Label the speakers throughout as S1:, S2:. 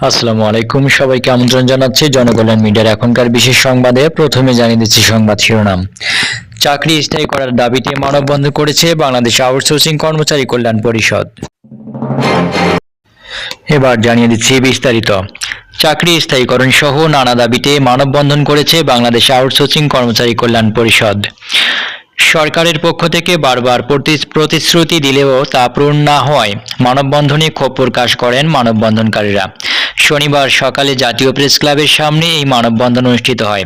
S1: আসসালামু আলাইকুম। সবাইকে আমন্ত্রণ জানাচ্ছি জনকল্যাণ মিডিয়ার এখনকার বিশেষ সংবাদে। প্রথমে জানিয়ে দিচ্ছি সংবাদ শিরোনাম। চাকরি স্থায়ী করার দাবিতে মানববন্ধন করেছে বাংলাদেশ আউটসোর্সিং কর্মচারী কল্যাণ পরিষদ। এবার জানিয়ে দিচ্ছি বিস্তারিত। চাকরি স্থায়ীকরণ সহ নানা দাবিতে মানববন্ধন করেছে বাংলাদেশ আউটসোর্সিং কর্মচারী কল্যাণ পরিষদ। সরকারের পক্ষ থেকে বারবার প্রতি- প্রতিশ্রুতি দিলেও তা পূরণ না হয় মানববন্ধনে ক্ষোভ প্রকাশ করেন মানববন্ধনকারীরা। শনিবার সকালে জাতীয় প্রেস ক্লাবের সামনে এই মানববন্ধন অনুষ্ঠিত হয়।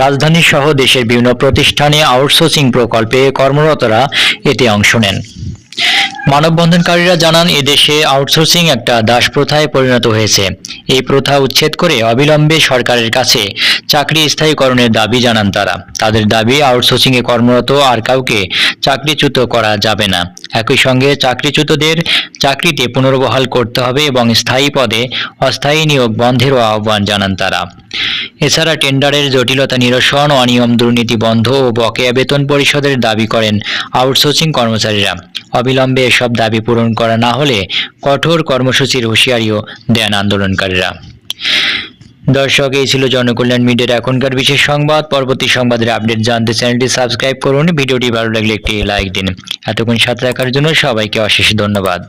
S1: রাজধানী সহ দেশের বিভিন্ন প্রতিষ্ঠানে আউটসোর্সিং প্রকল্পে কর্মরতরা এতে অংশ নেন। মানববন্ধনকারীরা জানান, এদেশে আউটসোর্সিং একটা দাস প্রথায় পরিণত হয়েছে। এই প্রথা উচ্ছেদ করে অবিলম্বে সরকারের কাছে চাকরি স্থায়ীকরণের দাবি জানান তারা। তাদের দাবি আউটসোর্সিং এ কর্মরত আর কাউকে চাকরিচ্যুত করা যাবে না। একই সঙ্গে চাকরিচ্যুতদের চাকরিতে পুনর্বহাল করতে হবে এবং স্থায়ী পদে অস্থায়ী নিয়োগ বন্ধেরও আহ্বান জানান তারা। এছাড়া টেন্ডারের জটিলতা নিরসন অনিয়ম দুর্নীতি বন্ধ ও বকেয়া বেতন পরিষদের দাবি করেন আউটসোর্সিং কর্মচারীরা। অবিলম্বে এসব দাবি পূরণ করা না হলে কঠোর কর্মসূচির হুঁশিয়ারিও দেন আন্দোলনকারীরা। দর্শক, এই ছিল জনকল্যাণ মিডিয়ার এখনকার বিশেষ সংবাদ। পরবর্তী সংবাদের আপডেট জানতে চ্যানেলটি সাবস্ক্রাইব করুন। ভিডিওটি ভালো লাগলে একটি লাইক দিন। এতক্ষণ সাথে রাখার জন্য সবাইকে অশেষ ধন্যবাদ।